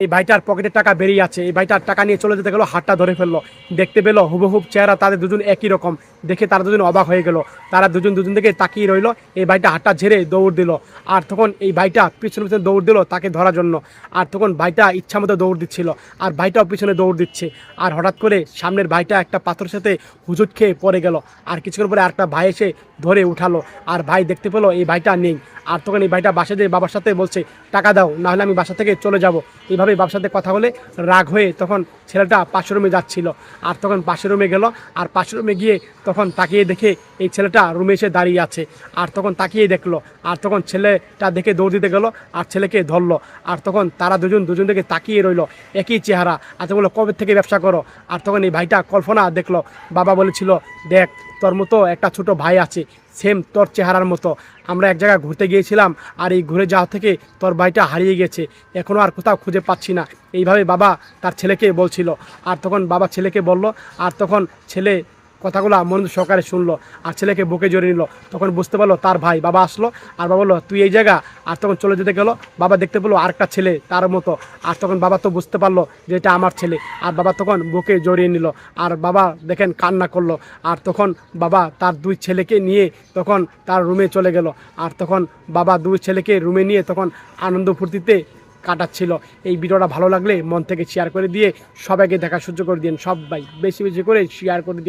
এই ভাইটার পকেটের টাকা বেরিয়ে আছে, এই ভাইটার টাকা নিয়ে চলে যেতে গেলো, হাতটা ধরে ফেলল। দেখতে পেল হুবহুব চেহারা তাদের দুজন একই রকম। দেখে তারা দুজন অবাক হয়ে গেল। তারা দুজন দুজন দিকে তাকিয়ে রইল। এই ভাইটা হাতটা ঝেড়ে দৌড় দিল। আর তখন এই ভাইটা পিছনে পিছনে দৌড় দিল তাকে ধরার জন্য। আর তখন ভাইটা ইচ্ছা মতো দৌড় দিচ্ছিল। আর ভাইটাও পিছনে দৌড় দিচ্ছে। আর হঠাৎ করে সামনের ভাইটা একটা পাথরের সাথে হুজুট খেয়ে পড়ে গেল। আর কিছুক্ষণ পরে একটা ভাই এসে ধরে উঠালো। আর ভাই দেখতে পেল এই ভাইটা নেই। আর তখন এই ভাইটা বাসা দিয়ে বাবার সাথে বলছে, টাকা দাও, নাহলে আমি বাসা থেকে চলে যাব। এইভাবে বাবার সাথে কথা বলে রাগ হয়ে তখন ছেলেটা পাশের রুমে যাচ্ছিল। আর তখন পাশের রুমে গেল, আর পাশের রুমে গিয়ে তখন তাকিয়ে দেখে এই ছেলেটা রুমে এসে দাঁড়িয়ে আছে। আর তখন তাকিয়ে দেখল, আর তখন ছেলেটা দেখে দৌড় দিতে গেল, আর ছেলেকে ধরলো। আর তখন তারা দুজন দুজন থেকে তাকিয়ে রইল, একই চেহারা। আর তো বলল, কবে থেকে ব্যবসা করো? আর তখন এই ভাইটা কল্পনা দেখল, বাবা বলেছিল, দেখ তোর মতো একটা ছোট ভাই আছে সেম তোর চেহারার মতো। আমরা এক জায়গায় ঘুরতে গিয়েছিলাম আর এই ঘুরে যাওয়া থেকে তোর ভাইটা হারিয়ে গেছে। এখনও আর কোথাও খুঁজে পাচ্ছি না। এইভাবে বাবা তার ছেলেকে বলছিল। আর তখন বাবা ছেলেকে বলল, আর তখন ছেলে কথাগুলো মনোযোগ সহকারে শুনলো আর ছেলেকে বুকে জড়িয়ে নিল। তখন বুঝতে পারল তার ভাই বাবা আসলো আর বাবা বলল, তুই এই জায়গা? আর তখন চলে যেতে গেলো। বাবা দেখতে পেল আরেকটা ছেলে তার মতো। আর তখন বাবা তো বুঝতে পারল যে এটা আমার ছেলে। আর বাবা তখন বুকে জড়িয়ে নিল। আর বাবা দেখেন কান্না করল। আর তখন বাবা তার দুই ছেলেকে নিয়ে তখন তার রুমে চলে গেল। আর তখন বাবা দুই ছেলেকে রুমে নিয়ে তখন আনন্দ ফুর্তিতে কাটাচ্ছিল। এই ভিডিওটা ভালো লাগলে মন থেকে শেয়ার করে দিয়ে সবাইকে দেখা সহ্য করে দিন সবাই বেশি বেশি করে শেয়ার করে দিন